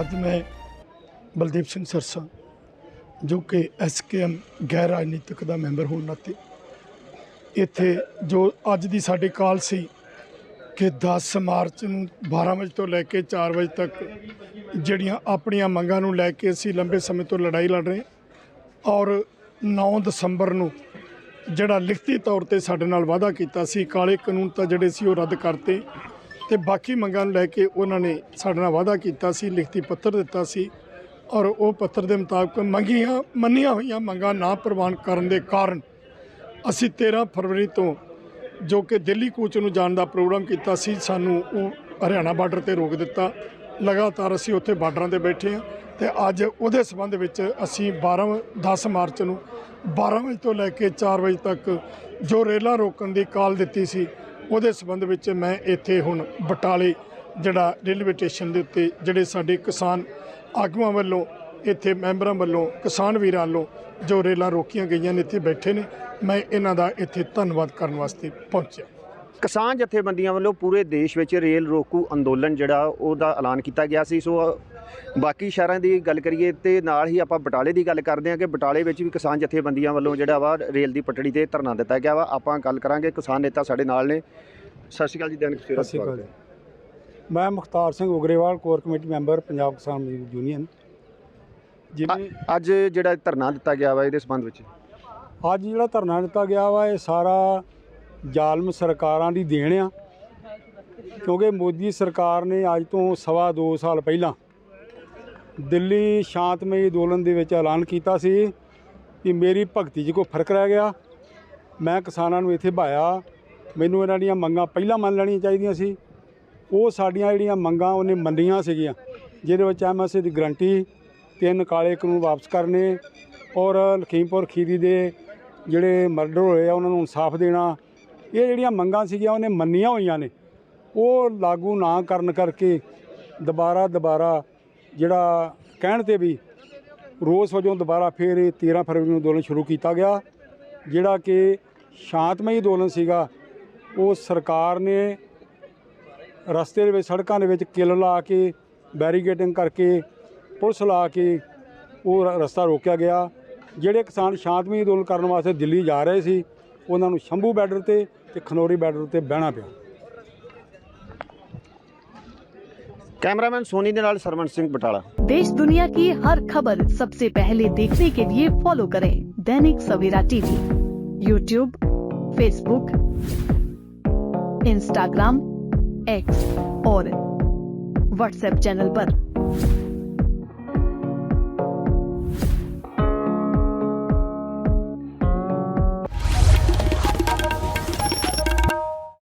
ਅੱਜ ਮੈਂ ਬਲਦੀਪ ਸਿੰਘ ਸਰਸਾ, ਜੋ ਕਿ ਐਸਕੇਐਮ ਗੈਰ ਰਾਜਨੀਤਿਕ ਦਾ ਮੈਂਬਰ ਹੋਣ ਨਾਤੇ ਇੱਥੇ ਜੋ ਅੱਜ ਦੀ ਸਾਡੀ ਕਾਲ ਸੀ ਕਿ 10 ਮਾਰਚ ਨੂੰ 12 ਵਜੇ ਤੋਂ ਲੈ ਕੇ 4 ਵਜੇ ਤੱਕ ਜਿਹੜੀਆਂ ਆਪਣੀਆਂ ਮੰਗਾਂ ਨੂੰ ਲੈ ਕੇ ਅਸੀਂ ਲੰਬੇ ਸਮੇਂ ਤੋਂ ਲੜਾਈ ਲੜ ਰਹੇ ਔਰ 9 ਦਸੰਬਰ ਨੂੰ ਜਿਹੜਾ ਲਿਖਤੀ ਤੌਰ ਤੇ ਸਾਡੇ ਨਾਲ ਵਾਅਦਾ ਕੀਤਾ ਸੀ, ਕਾਲੇ ਕਾਨੂੰਨ ਤਾਂ ਜਿਹੜੇ ਸੀ ਉਹ ਰੱਦ ਕਰਤੇ। ਤੇ ਬਾਕੀ ਮੰਗਾਂ ਨੂੰ ਲੈ ਕੇ ਉਹਨਾਂ ਨੇ ਸਾਡੇ ਨਾਲ ਵਾਅਦਾ ਕੀਤਾ ਸੀ, ਲਿਖਤੀ ਪੱਤਰ ਦਿੱਤਾ ਸੀ ਔਰ ਉਹ ਪੱਤਰ ਦੇ ਮੁਤਾਬਕ ਮੰਗੀਆਂ, ਮੰਨੀਆਂ ਹੋਈਆਂ ਮੰਗਾਂ ਨਾ ਪ੍ਰਵਾਨ ਕਰਨ ਦੇ ਕਾਰਨ ਅਸੀਂ 13 ਫਰਵਰੀ ਤੋਂ ਜੋ ਕਿ ਦਿੱਲੀ ਕੋਚ ਨੂੰ ਜਾਣ ਦਾ ਪ੍ਰੋਗਰਾਮ ਕੀਤਾ ਸੀ, ਸਾਨੂੰ ਉਹ ਹਰਿਆਣਾ ਬਾਰਡਰ ਤੇ ਰੋਕ ਦਿੱਤਾ। ਲਗਾਤਾਰ ਅਸੀਂ ਉੱਥੇ ਬਾਰਡਰਾਂ ਤੇ ਬੈਠੇ ਹਾਂ ਤੇ ਅੱਜ ਉਹਦੇ ਸਬੰਧ ਵਿੱਚ ਅਸੀਂ 12 10 ਮਾਰਚ ਨੂੰ 12 ਵਜੇ ਤੋਂ ਲੈ ਕੇ 4 ਵਜੇ ਤੱਕ ਜੋ ਰੇਲਾਂ ਰੋਕਣ ਦੀ ਕਾਲ ਦਿੱਤੀ ਸੀ ਉਹਦੇ ਸਬੰਧ ਵਿੱਚ ਮੈਂ ਇੱਥੇ ਹੁਣ ਬਟਾਲੇ ਜਿਹੜਾ ਰੇਲਵੇ ਸਟੇਸ਼ਨ ਦੇ ਉੱਤੇ ਜਿਹੜੇ ਸਾਡੇ ਕਿਸਾਨ ਆਗੂਆਂ ਵੱਲੋਂ, ਇੱਥੇ ਮੈਂਬਰਾਂ ਵੱਲੋਂ, ਕਿਸਾਨ ਵੀਰਾਂ ਵੱਲੋਂ ਜੋ ਰੇਲਾਂ ਰੋਕੀਆਂ ਗਈਆਂ ਨੇ, ਇੱਥੇ ਬੈਠੇ ਨੇ, ਮੈਂ ਇਹਨਾਂ ਦਾ ਇੱਥੇ ਧੰਨਵਾਦ ਕਰਨ ਵਾਸਤੇ ਪਹੁੰਚਿਆ। ਕਿਸਾਨ ਜਥੇਬੰਦੀਆਂ ਵੱਲੋਂ ਪੂਰੇ ਦੇਸ਼ ਵਿੱਚ ਰੇਲ ਰੋਕੂ ਅੰਦੋਲਨ ਜਿਹੜਾ ਉਹਦਾ ਐਲਾਨ ਕੀਤਾ ਗਿਆ ਸੀ। ਸੋ ਬਾਕੀ ਸ਼ਹਿਰਾਂ ਦੀ ਗੱਲ ਕਰੀਏ ਤੇ ਨਾਲ ਹੀ ਆਪਾਂ ਬਟਾਲੇ ਦੀ ਗੱਲ ਕਰਦੇ ਹਾਂ ਕਿ ਬਟਾਲੇ ਵਿੱਚ ਵੀ ਕਿਸਾਨ ਜਥੇਬੰਦੀਆਂ ਵੱਲੋਂ ਜਿਹੜਾ ਵਾ ਰੇਲ ਦੀ ਪਟੜੀ ਤੇ ਧਰਨਾ ਦਿੱਤਾ ਗਿਆ ਵਾ। ਆਪਾਂ ਗੱਲ ਕਰਾਂਗੇ ਕਿਸਾਨ ਨੇਤਾ ਸਾਡੇ ਨਾਲ ਨੇ। ਸਤਿ ਸ਼੍ਰੀ ਅਕਾਲ ਜੀ ਦੈਨਿਕ ਸਵੇਰਾ ਸਤਿ ਸ਼੍ਰੀ ਅਕਾਲ ਮੈਂ Mukhtar Singh Ugrewal core committee member Punjab Kisan Mazdoor union. ਜਿਵੇਂ ਅੱਜ ਜਿਹੜਾ ਧਰਨਾ ਦਿੱਤਾ ਗਿਆ ਵਾ ਇਹਦੇ ਸੰਬੰਧ ਵਿੱਚ? ਅੱਜ ਜਿਹੜਾ ਧਰਨਾ ਦਿੱਤਾ ਗਿਆ ਵਾ ਇਹ ਸਾਰਾ ਜ਼ਾਲਮ ਸਰਕਾਰਾਂ ਦੀ ਦੇਣ ਆ। ਕਿਉਂਕਿ ਮੋਦੀ ਸਰਕਾਰ ਨੇ ਅੱਜ ਤੋਂ ਸਵਾ ਦੋ ਸਾਲ ਪਹਿਲਾਂ ਦਿੱਲੀ ਸ਼ਾਂਤਮਈ ਅੰਦੋਲਨ ਦੇ ਵਿੱਚ ਐਲਾਨ ਕੀਤਾ ਸੀ ਕਿ ਮੇਰੀ ਭਗਤੀ 'ਚ ਕੋਈ ਫ਼ਰਕ ਰਹਿ ਗਿਆ। ਮੈਂ ਕਿਸਾਨਾਂ ਨੂੰ ਇੱਥੇ ਭਾਇਆ। ਮੈਨੂੰ ਇਹਨਾਂ ਦੀਆਂ ਮੰਗਾਂ ਪਹਿਲਾਂ ਮੰਨ ਲੈਣੀਆਂ ਚਾਹੀਦੀਆਂ ਸੀ। ਉਹ ਸਾਡੀਆਂ ਜਿਹੜੀਆਂ ਮੰਗਾਂ ਉਹਨੇ ਮੰਨੀਆਂ ਸੀਗੀਆਂ, ਜਿਹਦੇ ਵਿੱਚ ਐਮਐਸਏ ਦੀ ਗਰੰਟੀ, ਤਿੰਨ ਕਾਲੇ ਕਾਨੂੰਨ ਵਾਪਸ ਕਰਨੇ ਔਰ ਲਖੀਮਪੁਰ ਖੀਰੀ ਦੇ ਜਿਹੜੇ ਮਰਡਰ ਹੋਏ ਆ, ਉਹਨਾਂ ਨੂੰ ਇਨਸਾਫ ਦੇਣਾ ਇਹ ਜਿਹੜੀਆਂ ਮੰਗਾਂ ਸੀਗੀਆਂ, ਉਹਨੇ ਮੰਨੀਆਂ ਹੋਈਆਂ ਨੇ। ਉਹ ਲਾਗੂ ਨਾ ਕਰਨ ਕਰਕੇ ਦੁਬਾਰਾ ਦੁਬਾਰਾ ਜਿਹੜਾ ਕਹਿਣ ਤੇ ਵੀ ਰੋਸ ਵਜੋਂ ਦੁਬਾਰਾ ਫਿਰ ਇਹ 13 ਫਰਵਰੀ ਨੂੰ ਅੰਦੋਲਨ ਸ਼ੁਰੂ ਕੀਤਾ ਗਿਆ, ਜਿਹੜਾ ਕਿ ਸ਼ਾਂਤਮਈ ਅੰਦੋਲਨ ਸੀਗਾ। ਉਹ ਸਰਕਾਰ ਨੇ ਰਸਤੇ ਦੇ ਵਿੱਚ, ਸੜਕਾਂ ਦੇ ਵਿੱਚ ਕਿੱਲ ਲਾ ਕੇ ਬੈਰੀਗੇਟਿੰਗ ਕਰਕੇ ਪੁਲਿਸ ਲਾ ਕੇ ਉਹ ਰਸਤਾ ਰੋਕਿਆ ਗਿਆ, ਜਿਹੜੇ ਕਿਸਾਨ ਸ਼ਾਂਤਮਈ ਅੰਦੋਲਨ ਕਰਨ ਵਾਸਤੇ ਦਿੱਲੀ ਜਾ ਰਹੇ ਸੀ ਉਹਨਾਂ ਨੂੰ ਸ਼ੰਭੂ ਬਾਰਡਰ ਤੇ ਤੇ ਖਨੌਰੀ ਬਾਰਡਰ ਤੇ ਬਹਿਣਾ ਪਿਆ ਕੈਮਰਾਮੈਨ ਸੋਨੀ ਦੇ ਨਾਲ ਸਰਵਣ ਸਿੰਘ ਬਟਾਲਾ देश दुनिया की हर खबर सबसे पहले देखने के लिए फॉलो करें Dainik Savera TV YouTube Facebook Instagram X और व्हाट्सएप चैनल पर।